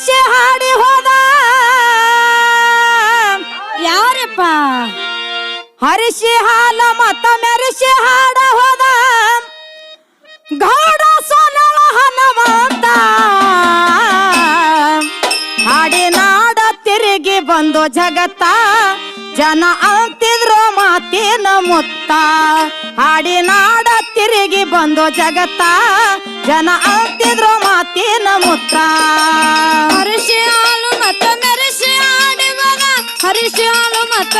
ಮೆರೆಸಿ ಹಾಡಿ ಹೋದ. ಯಾರಪ್ಪ? ಹರಿಸಿ ಹಾಲ ಮತ ಮೆರೆಸಿ ಹಾಡ ಹೋದ. ಗೌಡ ಸೋನಳ ಹನುಮಂತ. ಹಾಡಿ ನಾಡ ತಿರುಗಿ ಬಂದು ಜಗತ್ತ. ಜನ ಅಂತಿದ್ರು ಮಾತಿನ ಮುತ್ತ. ಹಾಡಿ ನಾಡ ತಿರುಗಿ ಬಂದು ಜಗತ್ತ. ಜನ ಅಂತಿದ್ರು ಮಾತಿನ ಮುತ್ತ ಹರಿಸಿ ಹಾಲು ಮತ್ತ ಮೆರೆಸಿ ಆಡಿವಾಗ ಹರಿಸಿ ಹಾಲು ಮತ್ತ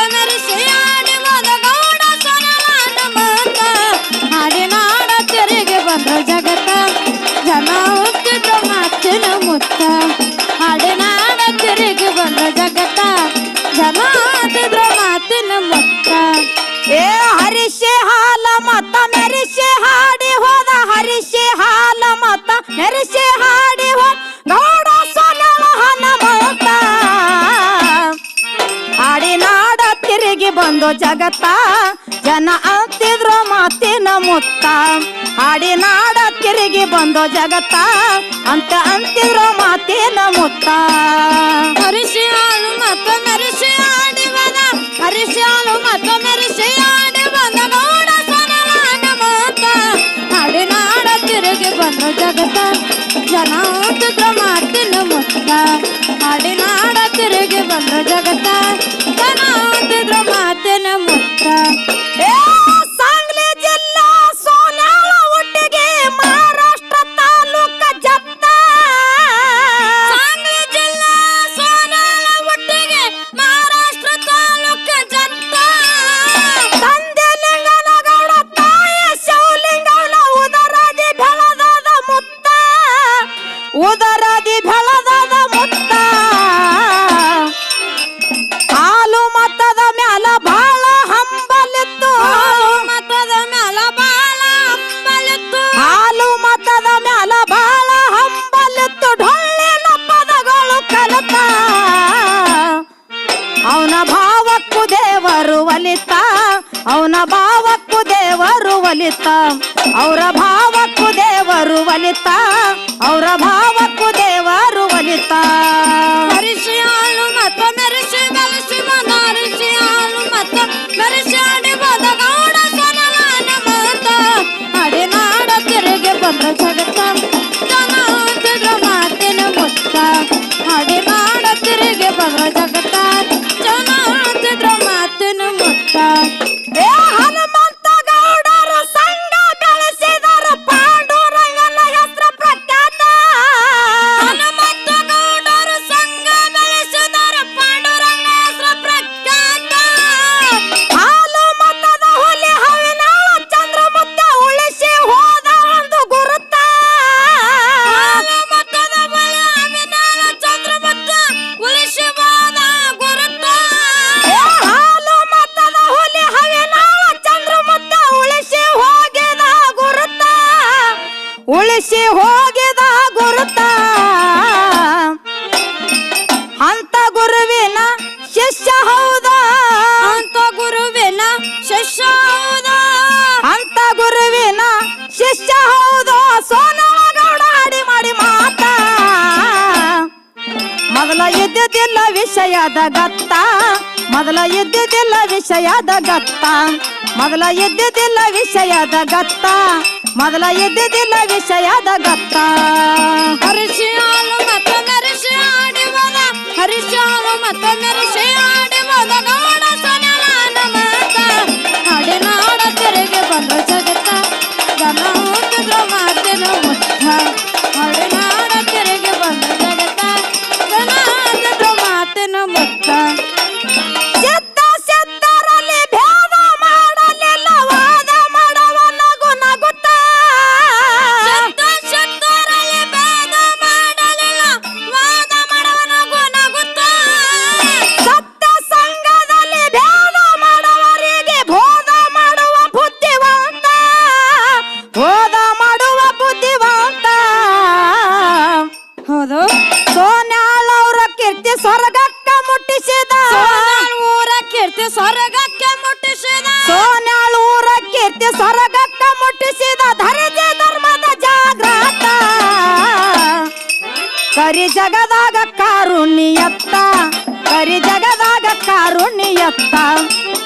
ಮೆರಿಷೆ ಹಾಡಿ ಹೋದ ಹರಿಶಿ ಹಾಲ ಮತ ಮೆರಿಷೆ ಹಾಡಿ ಹೋದ ಗೌಡ ಸೊನಳ ಹನುಮಂತ ಹಾಡಿ ನಾಡ ತಿರುಗಿ ಬಂದು ಜಗತ್ತ. ಜನ ಅಂತಿದ್ರು ಮಾತಿನ ಮುತ್ತ. ಹಾಡಿ ನಾಡ ತಿರುಗಿ ಬಂದು ಜಗತ್ತ. ಅಂತ ಅಂತಿದ್ರು ಮಾತಿನ ಮುತ್ತ. ಹರಿಸಿ ಹಾಲು ಮತ್ತ ಮೆರೆಸಿ ಹೋದ. ಹರಿಸಿ ಹಾಲು ಮತ ಜನ ಹುಟ್ಟಿದ್ರ ಉದರಾದಿ ಬೆಳದದ ಮುತ್ತ. ಹಾಲು ಮತದ ಮ್ಯಾಲ ಬಾಳ ಹಂಬಲಿತ್ತು. ಮತದ ಮ್ಯಾಲ ಬಾಳ ಹಂಬಲಿತ್ತು. ಹಾಲು ಮತದ ಮ್ಯಾಲ ಬಾಳ ಹಂಬಲಿತ್ತು. ಡೊಳ್ಳಿನ ಪದಗಳು ಕಲಿತ. ಅವನ ಭಾವಕ್ಕೂ ದೇವರು ಒಲಿತ. ಅವನ ದೇವರು ಒಲಿತ. ಅವರ ಭಾವಕ್ಕೂ ದೇವರು ಒಲಿತ. ಅವರ ಭಾವಕ್ಕೂ ದೇವರು ಒಲಿತ. ಉಳಿಸಿ ಹೋಗಿದ ಗುರುತ. ಅಂತ ಗುರುವಿನ ಶಿಷ್ಯ ಹೌದ? ಅಂತ ಗುರುವಿನ ಶಿಷ್ಯ ಹೌದ. ಅಂತ ಗುರುವಿನ ಶಿಷ್ಯ ಹೌದ? ಸೋನಗೌಡ ಅಡಿ ಮಾಡಿ ಮಾತ. ಮೊದಲ ಇದ್ದಿದ್ದಿಲ್ಲ ವಿಷಯದ ಗತ್ತ. ಮೊದಲ ಇದ್ದಿದ್ದಿಲ್ಲ ವಿಷಯದ ಗತ್ತ. ಮೊದಲ ಇದ್ದಿದ್ದಿಲ್ಲ ವಿಷಯದ ಗತ್ತ. ಮೊದಲ ಇದ್ದಿದ್ದಿಲ್ಲ ವಿಷಯದ ಗತ್ತ ಹರಿಸಿ ಹಾಲು ಮತ ಮೆರೆಸಿ ಮತ ಮಾತ. ಹಾಡಿ ನಾಡ ತೆರೆಗೆ ಬಂದ ಜಗತ್ತ. ಹೋದ ಮಾಡುವ ಬುದ್ಧಿವಂತ. ಹೌದು. ಸೋನ್ಯಾಳವ್ರ ಕೀರ್ತಿ ಸ್ವರ್ಗಕ್ಕ ಮುಟ್ಟಿಸಿದ. ಊರ ಕೀರ್ತಿ ಸ್ವರ್ಗಕ್ಕೆ ಮುಟ್ಟಿಸಿದ. ಸೋನ್ಯಾಲ್ ಊರ ಕೀರ್ತಿ ಸ್ವರ್ಗಕ್ಕ ಮುಟ್ಟಿಸಿದ. ಧರಜ ಧರ್ಮದ ಜಾಗ್ರತ. ಕರಿ ಜಗದಾಗ ಕಾರುಣ್ಯತ್ತ ಕರಿ ಜಗದಾಗ ಕಾರುಣ್ಯತ್ತ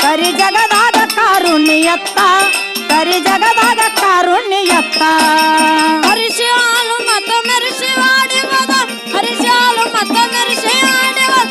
ಕರಿ ಜಗದಾಗ ಕಾರುಣ್ಯತ್ತ ಕರಿ ಜಗದಾಗ ಕಾರುಣ್ಯತ್ತ ಹರಿಸಿ ಹಾಲು ಮತ ಮೆರೆಸಿ ಆಡಿವದ ಹಾಲು ಮತ ಮೆರೆಸಿ ಆಡಿವದ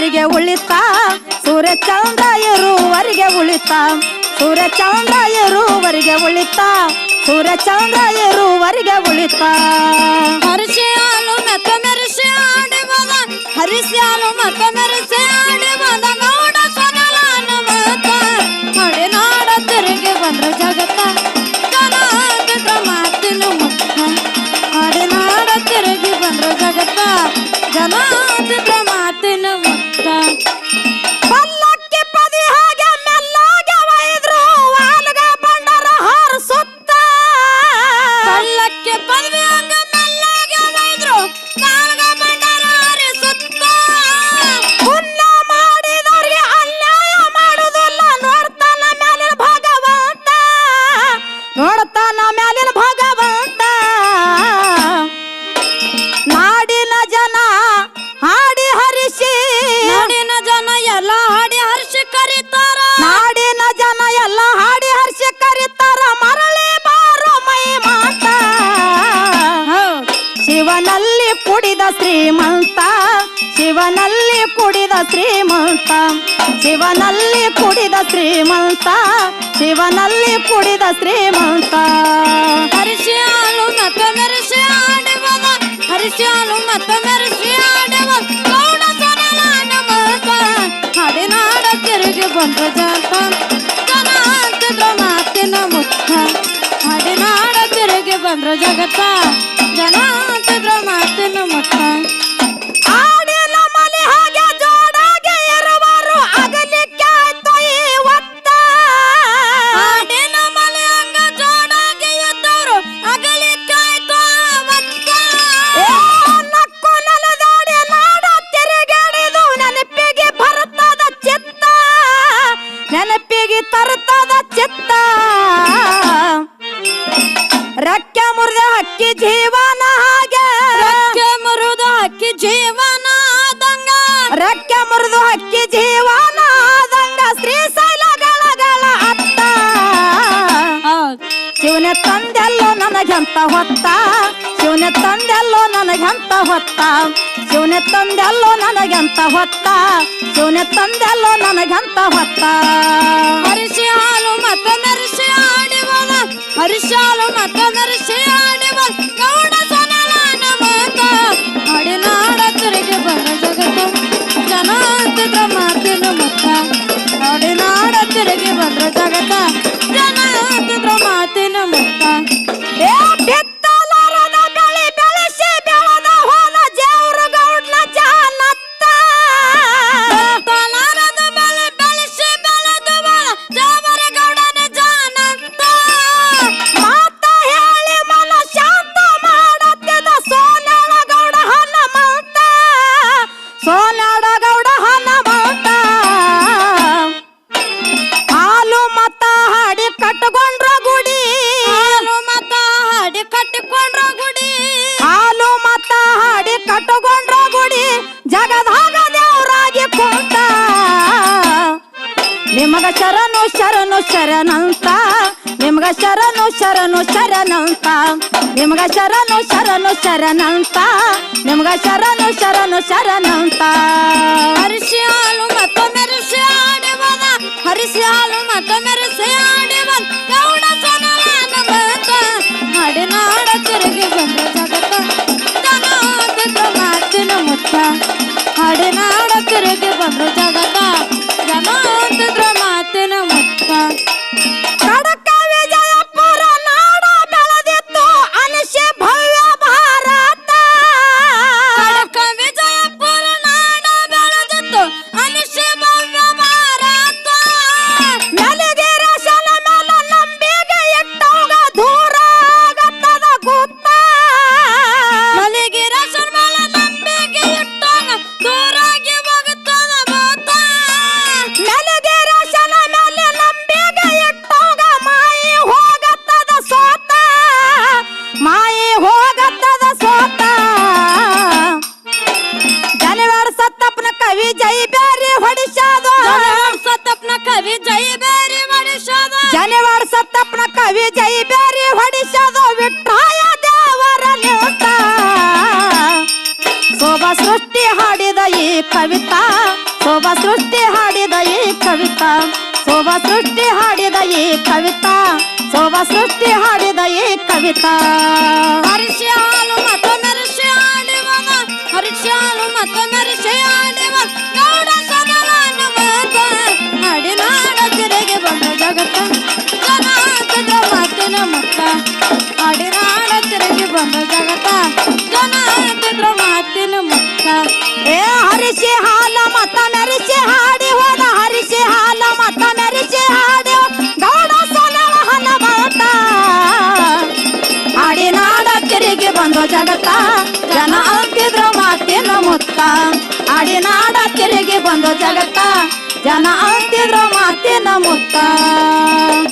ಇರುವರೆಗೆ ಉಳಿತ? ಸೂರ್ಯ ಚಂದ್ರ ಉಳಿತಾ? ಉಳಿತ ಸೂರ್ಯ ಚಂದ್ರ ಇರುವರಿಗೆ ಉಳಿತ? ಸೂರ್ಯ ಚಂದ್ರ ಇರುವರಿಗೆ ಉಳಿತ? ಹರಿಸಿ ಹಾಲು ಮತ ಮೆರೆಸಿ ಆಡಿ ಬಂದ ಹರಿಸಿ ಹಾಲು ಮತ ಮೆರೆಸಿ ಆಡಿ ಬಂದ ಗೌಡ ಸೊನಲಾನ ಮತ ಹಡಿನಾಡ ತೆರೆಗೆ ಬಂದ್ರ ಜಗತ್ತ. ಜನ ಅಂತಿದ್ರ ಮಾತಿನ ಮುಖ ಹಡಿನಾಡ ತೆರೆಗೆ ಬಂದ್ರ ಜಗತ್ತ. ಪಲ್ಲಕ್ಕಿ ಪದಿ ಹಾಗೆ ಮೆಲ್ಲಾಗೆ ಒಯ್ದ್ರು, ವಾಲ್ಗ ಬಂಡರ ಹಾರಿಸುತ್ತ ಪಲ್ಲಕ್ಕೆ ಪದವಿ ಹಂಗ ಮೆಲ್ಲಗೆ ಒಯ್ದ್ರು ಬಂಡರ ಬಂಡಾರ ಪುಣ್ಯ ಮಾಡಿದವ್ರಿಗೆ ಅನ್ಯಾಯ ಭಾಗವಂತ. ನೋಡ್ತಾನ ಮ್ಯಾಲಿನ ಭಗವಂತ ಶ್ರೀಮಂತ, ಶಿವನಲ್ಲಿ ಕುಡಿದ ಶ್ರೀಮಂತ, ಶಿವನಲ್ಲಿ ಕುಡಿದ ಶ್ರೀಮಂತ, ಶಿವನಲ್ಲಿ ಕುಡಿದ ಶ್ರೀಮಂತ. ಹರಿಶಿಯಾಲು ಹಾಲು ಮತ ಮೆರೆಸಿ ಆಡಿವದ ಹರಿಸಿ ಹಾಲು ಮತ ಮೆರೆಸಿ ಆಡಿವದ ಗೌಡ ಸೊನಲಾನ ಮತ ಹಾಡಿನಾಡ ತಿರುಗಿ ಬಂದ ಜಾತ. ಮಾತಿನ ಮುಖ. ಬಂದ್ರ ಜಗತ್ತ ಜನ ಅಂತಿದ್ರ ಮಾತಿನ ಮುಖ ಮುರಿದು ಹಕ್ಕಿ ಜೀವನ ಆದಂಗ ಶ್ರೀಶೈಲಗಳಗಳ ಅತ್ತ. ಶಿವನ ತಂದೆಲ್ಲೋ ನನಗೆಂತ ಹೊತ್ತ. ಶಿವನ ತಂದೆಲ್ಲೋ ನನಗೆಂತ ಹೊತ್ತ. ಶಿವನ ತಂದೆಲ್ಲೋ ನನಗೆಂತ ಹೊತ್ತ. ಶಿವನ ತಂದೆಲ್ಲೋ ನನಗೆಂತ ಹೊತ್ತ. ಹರಿಷಿ ಹಾಲು ಮತ ಮೆರೆಸಿ ಆಡಿವದ ಹರಿಶಾಲು ಮತ ಮೆರೆಸಿ ಆಡಿವ ಗೌಡ ಶರಣಂತ ನಿಮ್ಗ ಶರಣು ಶರಣು ಶರಣಂತ ನಿಮ್ಗ ಶರಣು ಶರಣು ಶರಣಂತ ನಿಮ್ಗ ಶರಣು ಶರಣು ಶರಣಂತ ಹರಿಸಿ ಹಾಲು ಮತ್ತೊ ಮೆರೆಸಿ ಆಡಿ ಬದ ಹರಿಸಿ ಹಾಲು ಮತ ಮೆರೆಸಿ ಆಡಿ ಹಾಡಿನ ಗೌಡ ಸನಲಾನ ಮಾತ ಹಡಿನಾಡ ತಿರುಗಿ ಬಂದ ಜಗತ್ತ. ಜನಾದ ಮಾತಿನ ಮುತ್ತ. ಹಡಿನಾಡ ತಿರುಗಿ ಬಂದ ಜಗತ್ತ. ಸೃಷ್ಟಿ ಹಾಡಿದ ಈ ಕವಿತಾ, ಶೋಭಾ ಸೃಷ್ಟಿ ಹಾಡಿದ ಈ ಕವಿತಾ, ಶೋಭಾ ಸೃಷ್ಟಿ ಹಾಡಿದ ಈ ಕವಿತಾ, ಶೋಭಾ ಸೃಷ್ಟಿ ಹಾಡಿದ ಈ ಕವಿತಾ. ಹರಿಸಿ ಮತ್ತು ಮತ ಮೆರೆಸಿ ಆಡಿವನ ಹರಿಸಿ ಹಾಲು ಮತ ಗೌಡ ಸದಲಾನ ಮಾತ ಹಾಡಿ ನಾಡ ತಿರುಗಿ ಬಂದ ಜಗತ್ತ, ಜನ ಅಂತಿದ್ರ ಮಾತಿನ ಮುತ್ತ ಹಾಡಿ ನಾಡ ತಿರುಗಿ ಬಂದ ಜಗತ್ತ ಜನ ಅಂತಿದ್ರ ಮಾತಿನ ಮುತ್ತ ಏ ಹರಿಸಿ ಹಾಲ ಮತ ಮೆರೆಸಿ ಹಾಡಿ ಹೋದ ಹರಿಸಿ ಹಾಲ ಮತ ಮೆರೆಸಿ ಹಾಡಿ ಗೌಡ ಸೊಲವ ಹನುಮಂತ ಹಾಡಿ ನಾಡ ತಿರುಗಿ ಬಂದು ಜಗತ್ತ ಜನ ಅಂತಿದ್ರು ಮಾತಿನ ಮುತ್ತ ಹಾಡಿ ನಾಡ ತಿರುಗಿ ಬಂದು ಜಗತ್ತ ಜನ ಅಂತಿದ್ರು ಮಾತಿನ ಮುತ್ತ